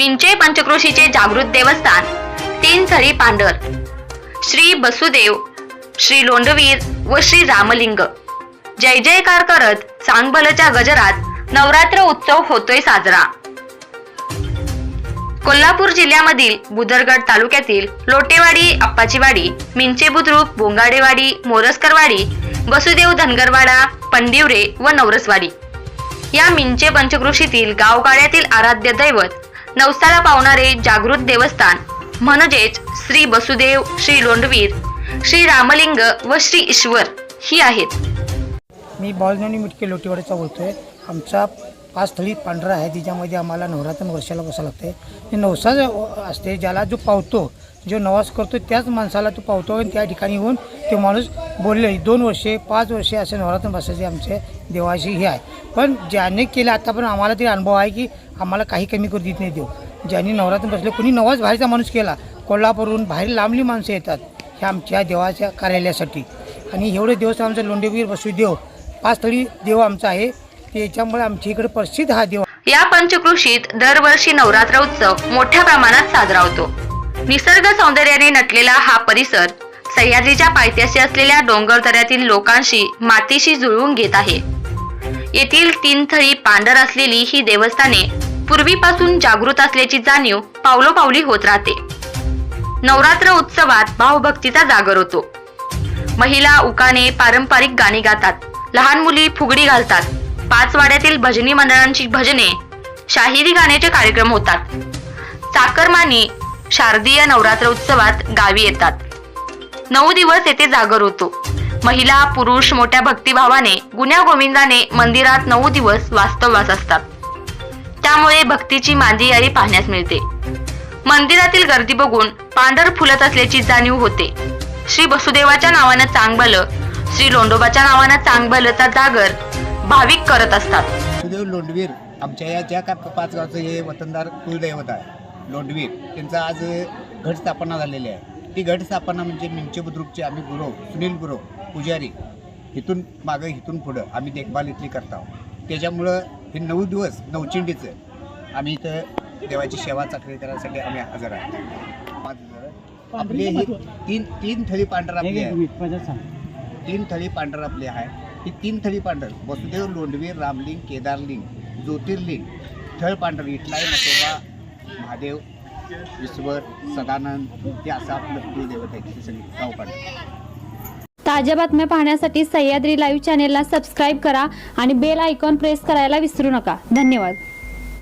मिंचे पंचक्रोशीचे जागृत देवस्थान तीन सरी पांढर श्री बसुदेव श्री लोंडवीर व श्री रामलिंग. जय जयकार करत सांगबलच्या गजरात नवरात्र उत्सव होतोय साजरा. कोल्हापूर जिल्ह्यामधील बुदरगड तालुक्यातील लोटेवाडी अप्पाचीवाडी मिंचे बुद्रुक बोंगाडेवाडी मोरसकरवाडी वसुदेव धनगरवाडा पंडिवरे व नवरसवाडी. या मिंचे पंचकृषीतील गावगाड्यातील आराध्य दैवत नवसाला पावणारे जागृत देवस्थान म्हणजेच श्री वसुदेव श्री लोंडवीर श्री रामलिंग व श्री ईश्वर ही आहेत. मी बाळजोनी मिटके लोटीवाड्याचा बोलतोय. आमचा पाच थळी पांढरा आहे तिच्यामध्ये आम्हाला नवरात्र वर्षाला बसावं लागते हे नवसा असते ज्याला जो पावतो जो नवास करतो त्याच माणसाला तो पावतो आणि त्या ठिकाणी येऊन ते माणूस बोलले दोन वर्षे पाच वर्षे असे नवरात्र बसायचे आमचे देवाशी हे आहे. पण ज्याने केलं आता पण आम्हाला तरी अनुभव आहे की आम्हाला काही कमी करू देत नाही देव. ज्यांनी नवरात्र बसले कोणी नवाज बाहेरचा माणूस केला कोल्हापूरहून बाहेर लांबली माणसं येतात ह्या आमच्या देवाच्या कार्यालयासाठी. आणि एवढे दिवस आमचं लोंडेवीर बसू देव पाच थळी देव आमचा आहे. याच्यामुळे आमच्या इकडे प्रसिद्ध हा देव. या पंचकृषीत दरवर्षी नवरात्र उत्सव मोठ्या प्रमाणात साजरा होतो. निसर्ग सौंदर्याने नटलेला हा परिसर सह्याद्रीच्या पायथ्याशी असलेल्या डोंगरदऱ्यातील लोकांशी मातीशी जुळवून घेत आहे. येथील तीन थळी पांढर असलेली ही देवस्थाने पूर्वीपासून जागृत असल्याची जाणीव पावलोपावली होत राहते. नवरात्र उत्सवात भावभक्तीचा जागर होतो. महिला उकाने पारंपरिक गाणी गातात. लहान मुली फुगडी घालतात. पाच वाड्यातील भजनी मंडळांची भजने शाहिरी गाण्याचे कार्यक्रम होतात. चाकरमानी शारदीय नवरात्र उत्सवात गावी येतात. नऊ दिवस येथे जागर होतो. महिला पुरुष मोठ्या भक्तिभावाने गुन्ह्या गोविंदाने मंदिरात नऊ दिवस वास्तव्यास असतात. त्यामुळे भक्तीची मांदी यारी पाहण्यास मिळते. मंदिरातील गर्दी बघून पांढर फुलत असल्याची जाणीव होते. श्री वसुदेवाच्या नावानं चांगबल श्री लोंडोबाच्या नावानं चांगबलचा जागर भाविक करत असतात. सुदेव लोंढवीर आमच्या या ज्या का पाच गावचं हे वतनदार कुलदैवत आहे लोंढवीर त्यांचं आज घट स्थापना झालेली आहे. ती घट स्थापना म्हणजे मिंचे बुद्रुकचे आम्ही गुरव सुनील गुरव पुजारी इथून मागं इथून पुढं आम्ही देखभाल इथली करतो त्याच्यामुळं हे नऊ दिवस नवचिंडीचं आम्ही इथं देवाची सेवा चाकरी करायसाठी आम्ही हजर आहे आपले हे तीन तीन थळी पांढर आपली आहे. तीन थळी पांढर आपली आहे. ही तीन थळी पांढर. वसुदेव लोंडवीर रामलिंग केदारलिंग ज्योतिर्लिंग. थळ पांढर इथलाही नसोबा महादेव ईश्वर सदानंद हे असं आपलं कुलदैवत आहे सगळी गाव पांढर. ताज्या बातम्या पाहण्यासाठी सह्याद्री लाईव्ह चॅनेलला सबस्क्राईब करा आणि बेल आयकॉन प्रेस करायला विसरू नका. धन्यवाद.